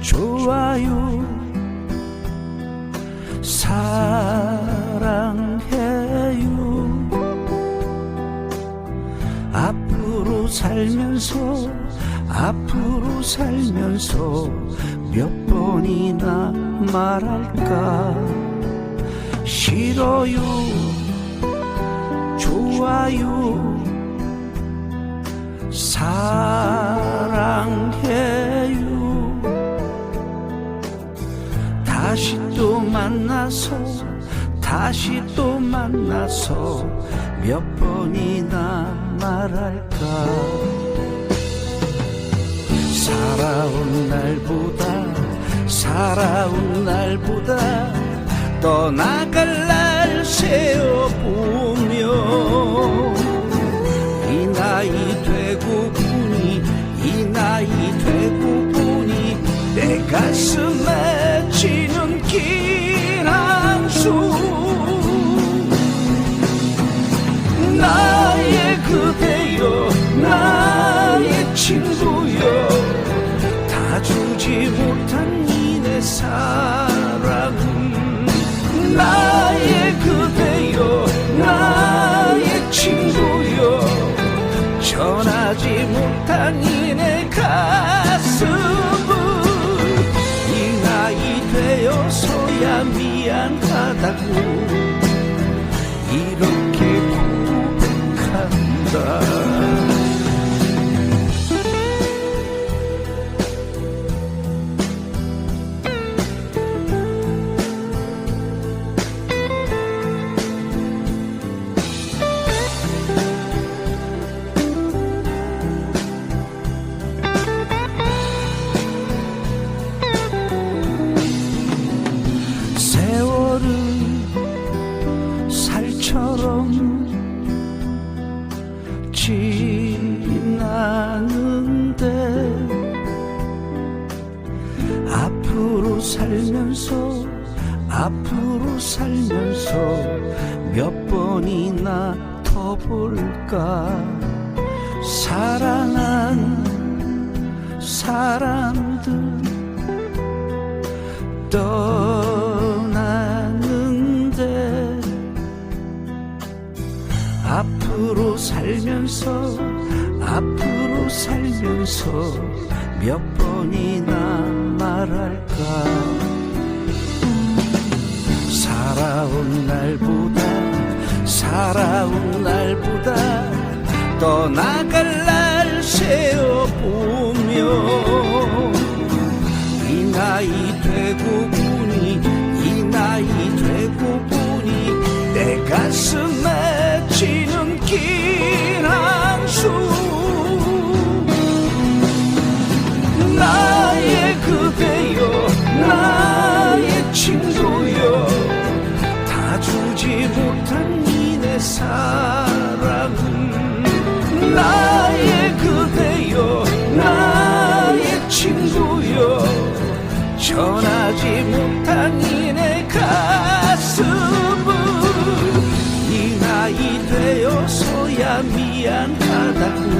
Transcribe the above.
좋아요. 사랑해요. 앞으로 살면서 앞으로 살면서 몇 번이나 말할까? 싫어요. 좋아요. 사 만나서 다시 또 만나서 몇 번이나 말할까? 살아온 날보다 살아온 날보다 떠나갈 날 세어보며 이 나이 되고 보니 이 나이 되고 보니 내 가슴에 처럼 앞으로 살면서 앞으로 살면서 몇 번이나 더 볼까? 사랑한 사람들 떠나는데 앞으로 살면서 앞으로 살면서 몇 번이나 말할까? 살아온 날보다 살아온 날보다 떠나갈 날 세어보며 이 나이 되고 다 주지 못한 이내 사랑은 나의 그대여 나의 친구여. 전하지 못한 이내 가슴은 이 나이 되어서야 미안하다고